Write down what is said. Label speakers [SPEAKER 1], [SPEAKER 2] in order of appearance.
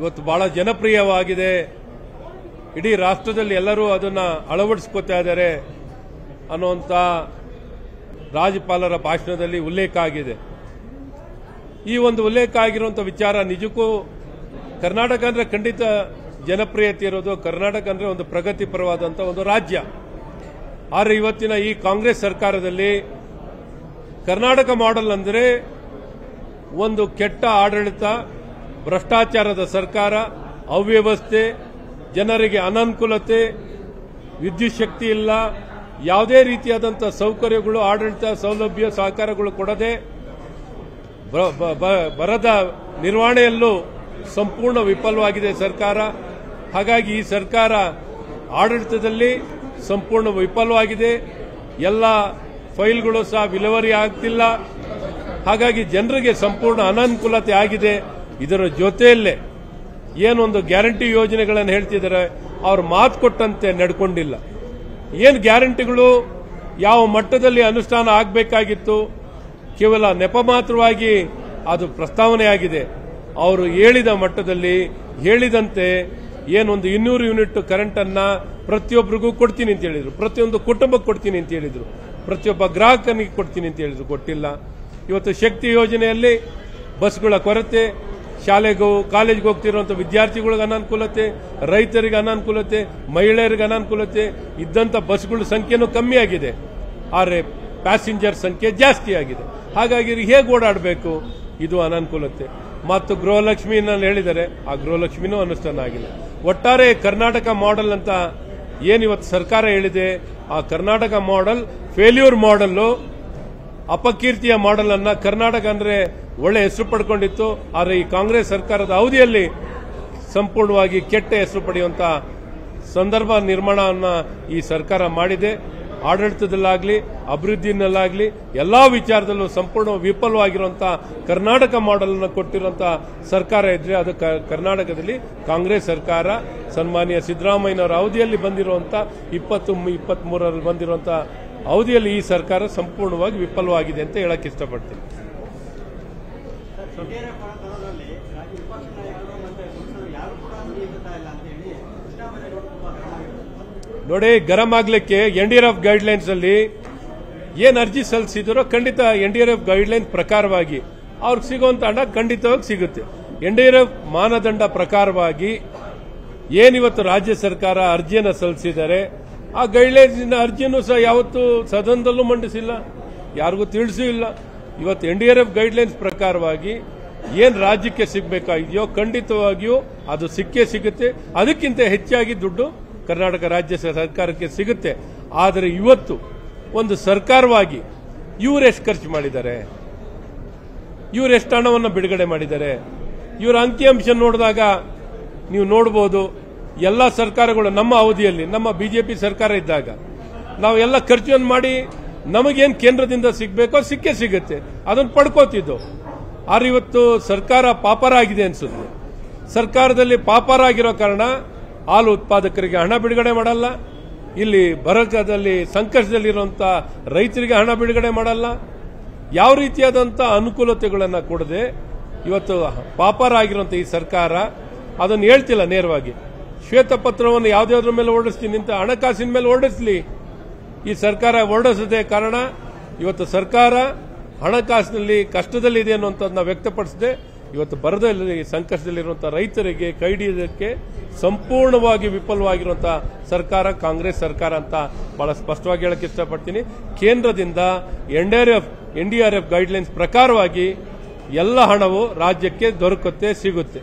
[SPEAKER 1] ಇವತ್ತು ಬಹಳ ಜನಪ್ರಿಯವಾಗಿದೆ. ಇಡೀ ರಾಷ್ಟ್ರದಲ್ಲಿ ಎಲ್ಲರೂ ಅದನ್ನ ಅಳವಡಿಸ್ಕೋತಾ ಇದ್ದಾರೆ ಅನ್ನುವಂಥ ರಾಜ್ಯಪಾಲರ ಭಾಷಣದಲ್ಲಿ ಉಲ್ಲೇಖ ಆಗಿದೆ. ಈ ಒಂದು ಉಲ್ಲೇಖ ಆಗಿರುವಂಥ ವಿಚಾರ ನಿಜಕ್ಕೂ ಕರ್ನಾಟಕ ಅಂದ್ರೆ ಖಂಡಿತ ಜನಪ್ರಿಯತೆ ಇರೋದು. ಕರ್ನಾಟಕ ಅಂದ್ರೆ ಒಂದು ಪ್ರಗತಿಪರವಾದಂಥ ಒಂದು ರಾಜ್ಯ. ಆದರೆ ಇವತ್ತಿನ ಈ ಕಾಂಗ್ರೆಸ್ ಸರ್ಕಾರದಲ್ಲಿ ಕರ್ನಾಟಕ ಮಾಡೆಲ್ ಅಂದರೆ ಒಂದು ಕೆಟ್ಟ ಆಡಳಿತ ಭ್ರಷ್ಟಾಚಾರದ ಸರ್ಕಾರ, ಅವ್ಯವಸ್ಥೆ, ಜನರಿಗೆ ಅನನುಕೂಲತೆ, ವಿದ್ಯುತ್ ಶಕ್ತಿ ಇಲ್ಲ, ಯಾವುದೇ ರೀತಿಯಾದಂಥ ಸೌಕರ್ಯಗಳು, ಆಡಳಿತ ಸೌಲಭ್ಯ, ಸಹಕಾರಗಳು ಕೊಡದೆ ಬರದ ನಿರ್ವಹಣೆಯಲ್ಲೂ ಸಂಪೂರ್ಣ ವಿಫಲವಾಗಿದೆ ಸರ್ಕಾರ. ಹಾಗಾಗಿ ಈ ಸರ್ಕಾರ ಆಡಳಿತದಲ್ಲಿ ಸಂಪೂರ್ಣ ವಿಫಲವಾಗಿದೆ. ಎಲ್ಲ ಫೈಲ್ಗಳು ಸಹ ವಿಲೇವಾರಿ ಆಗ್ತಿಲ್ಲ. ಹಾಗಾಗಿ ಜನರಿಗೆ ಸಂಪೂರ್ಣ ಅನಾನುಕೂಲತೆ ಆಗಿದೆ. ಇದರ ಜೊತೆಯಲ್ಲೇ ಏನೊಂದು ಗ್ಯಾರಂಟಿ ಯೋಜನೆಗಳನ್ನು ಹೇಳ್ತಿದ್ದಾರೆ, ಅವ್ರು ಮಾತು ಕೊಟ್ಟಂತೆ ನಡ್ಕೊಂಡಿಲ್ಲ. ಏನು ಗ್ಯಾರಂಟಿಗಳು? ಯಾವ ಮಟ್ಟದಲ್ಲಿ ಅನುಷ್ಠಾನ ಆಗಬೇಕಾಗಿತ್ತು? ಕೇವಲ ನೆಪ ಮಾತ್ರವಾಗಿ ಅದು ಪ್ರಸ್ತಾವನೆಯಾಗಿದೆ. ಅವರು ಹೇಳಿದ ಮಟ್ಟದಲ್ಲಿ ಹೇಳಿದಂತೆ ಏನೊಂದು ಇನ್ನೂರು ಯೂನಿಟ್ ಕರೆಂಟ್ ಅನ್ನ ಪ್ರತಿಯೊಬ್ಬರಿಗೂ ಕೊಡ್ತೀನಿ ಅಂತ ಹೇಳಿದರು. ಪ್ರತಿಯೊಂದು ಕುಟುಂಬಕ್ಕೆ ಕೊಡ್ತೀನಿ ಅಂತ ಹೇಳಿದರು. ಪ್ರತಿಯೊಬ್ಬ ಗ್ರಾಹಕನಿಗೆ ಕೊಡ್ತೀನಿ ಅಂತ ಹೇಳಿದರು. ಕೊಟ್ಟಿಲ್ಲ. ಇವತ್ತು ಶಕ್ತಿ ಯೋಜನೆಯಲ್ಲಿ ಬಸ್ಗಳ ಕೊರತೆ ಶಾಲೆಗೂ, ಕಾಲೇಜ್ಗೆ ಹೋಗ್ತಿರುವಂಥ ವಿದ್ಯಾರ್ಥಿಗಳಿಗೆ ಅನಾನುಕೂಲತೆ, ರೈತರಿಗೆ ಅನಾನುಕೂಲತೆ, ಮಹಿಳೆಯರಿಗೆ ಅನಾನುಕೂಲತೆ, ಇದ್ದಂಥ ಬಸ್ಗಳ ಸಂಖ್ಯೆನೂ ಕಮ್ಮಿ ಆಗಿದೆ. ಆದರೆ ಪ್ಯಾಸೆಂಜರ್ ಸಂಖ್ಯೆ ಜಾಸ್ತಿ ಆಗಿದೆ. ಹಾಗಾಗಿ ಹೇಗೆ ಓಡಾಡಬೇಕು? ಇದು ಅನಾನುಕೂಲತೆ. ಮತ್ತು ಗೃಹಲಕ್ಷ್ಮಿ ನಾನು ಹೇಳಿದರೆ, ಆ ಗೃಹಲಕ್ಷ್ಮಿನೂ ಅನುಷ್ಠಾನ ಆಗಿಲ್ಲ. ಒಟ್ಟಾರೆ ಕರ್ನಾಟಕ ಮಾಡೆಲ್ ಅಂತ ಏನಿವತ್ತು ಸರ್ಕಾರ ಹೇಳಿದೆ, ಆ ಕರ್ನಾಟಕ ಮಾಡೆಲ್ ಫೇಲ್ಯೂರ್ ಮಾಡೆಲ್ಲು ಅಪಕೀರ್ತಿಯ ಮಾಡೆಲ್ ಅನ್ನ ಕರ್ನಾಟಕ ಅಂದ್ರೆ ಒಳ್ಳೆ ಹೆಸರು ಪಡ್ಕೊಂಡಿತ್ತು, ಆದರೆ ಈ ಕಾಂಗ್ರೆಸ್ ಸರ್ಕಾರದ ಅವಧಿಯಲ್ಲಿ ಸಂಪೂರ್ಣವಾಗಿ ಕೆಟ್ಟ ಹೆಸರು ಪಡೆಯುವಂತ ಸಂದರ್ಭ ನಿರ್ಮಾಣವನ್ನ ಈ ಸರ್ಕಾರ ಮಾಡಿದೆ. ಆಡಳಿತದಲ್ಲಾಗ್ಲಿ ಅಭಿವೃದ್ಧಿನಲ್ಲಾಗ್ಲಿ ಎಲ್ಲಾ ವಿಚಾರದಲ್ಲೂ ಸಂಪೂರ್ಣ ವಿಫಲವಾಗಿರುವಂತಹ ಕರ್ನಾಟಕ ಮಾಡೆಲ್ ಅನ್ನು ಕೊಟ್ಟಿರುವಂತಹ ಸರ್ಕಾರ ಇದ್ರೆ ಅದು ಕರ್ನಾಟಕದಲ್ಲಿ ಕಾಂಗ್ರೆಸ್ ಸರ್ಕಾರ, ಸನ್ಮಾನ್ಯ ಸಿದ್ದರಾಮಯ್ಯನವರ ಅವಧಿಯಲ್ಲಿ ಬಂದಿರುವಂತ ಇಪ್ಪತ್ತು ಇಪ್ಪತ್ತ್ ಮೂರರಲ್ಲಿ ಬಂದಿರುವಂತಹ ಅವಧಿಯಲ್ಲಿ ಈ ಸರ್ಕಾರ ಸಂಪೂರ್ಣವಾಗಿ ವಿಫಲವಾಗಿದೆ ಅಂತ ಹೇಳಕ್ ಇಷ್ಟಪಡ್ತೀನಿ. ನೋಡಿ, ಗರಂ ಆಗ್ಲಿಕ್ಕೆ N D R F guidelines ಅಲ್ಲಿ ಏನ್ ಅರ್ಜಿ ಸಲ್ಲಿಸಿದ್ರು ಖಂಡಿತ N D R F guideline ಪ್ರಕಾರವಾಗಿ ಅವ್ರಿಗೆ ಸಿಗುವಂತ ಹಣ ಖಂಡಿತವಾಗಿ ಸಿಗುತ್ತೆ. ಎನ್ ಡಿ ಆರ್ ಎಫ್ ಮಾನದಂಡ ಪ್ರಕಾರವಾಗಿ ಏನಿವತ್ತು ರಾಜ್ಯ ಸರ್ಕಾರ ಅರ್ಜಿಯನ್ನು ಸಲ್ಲಿಸಿದ್ದಾರೆ ಆ ಗೈಡ್ಲೈನ್ಸಿನ ಅರ್ಜಿನೂ ಸಹ ಯಾವತ್ತೂ ಸದನದಲ್ಲೂ ಮಂಡಿಸಿಲ್ಲ, ಯಾರಿಗೂ ತಿಳಿಸೂ ಇಲ್ಲ. ಇವತ್ತು N D R F guidelines ಪ್ರಕಾರವಾಗಿ ಏನು ರಾಜ್ಯಕ್ಕೆ ಸಿಗಬೇಕಾಗಿದೆಯೋ ಖಂಡಿತವಾಗಿಯೂ ಅದು ಸಿಕ್ಕೇ ಸಿಗುತ್ತೆ. ಅದಕ್ಕಿಂತ ಹೆಚ್ಚಾಗಿ ದುಡ್ಡು ಕರ್ನಾಟಕ ರಾಜ್ಯ ಸರ್ಕಾರಕ್ಕೆ ಸಿಗುತ್ತೆ. ಆದರೆ ಇವತ್ತು ಒಂದು ಸರ್ಕಾರವಾಗಿ ಇವರೆಷ್ಟು ಖರ್ಚು ಮಾಡಿದ್ದಾರೆ? ಇವ್ರು ಹಣವನ್ನು ಬಿಡುಗಡೆ ಮಾಡಿದ್ದಾರೆ? ಇವರ ಅಂಕಿಅಂಶ ನೋಡಿದಾಗ ನೀವು ನೋಡಬಹುದು ಎಲ್ಲ ಸರ್ಕಾರಗಳು ನಮ್ಮ ಅವಧಿಯಲ್ಲಿ, ನಮ್ಮ ಬಿಜೆಪಿ ಸರ್ಕಾರ ಇದ್ದಾಗ ನಾವು ಎಲ್ಲ ಖರ್ಚನ್ನು ಮಾಡಿ ನಮಗೇನು ಕೇಂದ್ರದಿಂದ ಸಿಗಬೇಕೋ ಸಿಕ್ಕೇ ಸಿಗುತ್ತೆ. ಅದನ್ನು ಪಡ್ಕೋತಿದ್ದು. ಆದ್ರೆ ಇವತ್ತು ಸರ್ಕಾರ ಪಾಪರ ಆಗಿದೆ ಅನ್ಸುತ್ತೆ. ಸರ್ಕಾರದಲ್ಲಿ ಪಾಪರ ಆಗಿರೋ ಕಾರಣ ಹಾಲು ಉತ್ಪಾದಕರಿಗೆ ಹಣ ಬಿಡುಗಡೆ ಮಾಡಲ್ಲ. ಇಲ್ಲಿ ಬರಗದಲ್ಲಿ ಸಂಕಷ್ಟದಲ್ಲಿರುವಂಥ ರೈತರಿಗೆ ಹಣ ಬಿಡುಗಡೆ ಮಾಡಲ್ಲ. ಯಾವ ರೀತಿಯಾದಂಥ ಅನುಕೂಲತೆಗಳನ್ನು ಕೊಡದೆ ಇವತ್ತು ಪಾಪರ ಆಗಿರುವಂಥ ಈ ಸರ್ಕಾರ ಅದನ್ನು ಹೇಳ್ತಿಲ್ಲ ನೇರವಾಗಿ. ಶ್ವೇತಪತ್ರವನ್ನು ಯಾವುದ್ಯಾವ್ದ್ರ ಮೇಲೆ ಹೊರಡಿಸ್ತೀನಿ ಅಂತ ಹಣಕಾಸಿನ ಮೇಲೆ ಹೊರಡಿಸ್ಲಿ. ಈ ಸರ್ಕಾರ ಹೊರಡಿಸದೆ ಕಾರಣ ಇವತ್ತು ಸರ್ಕಾರ ಹಣಕಾಸಿನಲ್ಲಿ ಕಷ್ಟದಲ್ಲಿದೆ ಅನ್ನುವಂಥದ್ದನ್ನ ವ್ಯಕ್ತಪಡಿಸದೆ, ಇವತ್ತು ಬರದಲ್ಲಿ ಸಂಕಷ್ಟದಲ್ಲಿರುವಂತಹ ರೈತರಿಗೆ ಕೈ ಹಿಡಿಯೋದಕ್ಕೆ ಸಂಪೂರ್ಣವಾಗಿ ವಿಫಲವಾಗಿರುವಂತಹ ಸರ್ಕಾರ, ಕಾಂಗ್ರೆಸ್ ಸರ್ಕಾರ ಅಂತ ಬಹಳ ಸ್ಪಷ್ಟವಾಗಿ ಹೇಳಕ್ ಇಷ್ಟಪಡ್ತೀನಿ. ಕೇಂದ್ರದಿಂದ ಎನ್ ಎಫ್ ಗೈಡ್ಲೈನ್ಸ್ ಪ್ರಕಾರವಾಗಿ ಎಲ್ಲ ಹಣವು ರಾಜ್ಯಕ್ಕೆ ದೊರಕುತ್ತೆ, ಸಿಗುತ್ತೆ.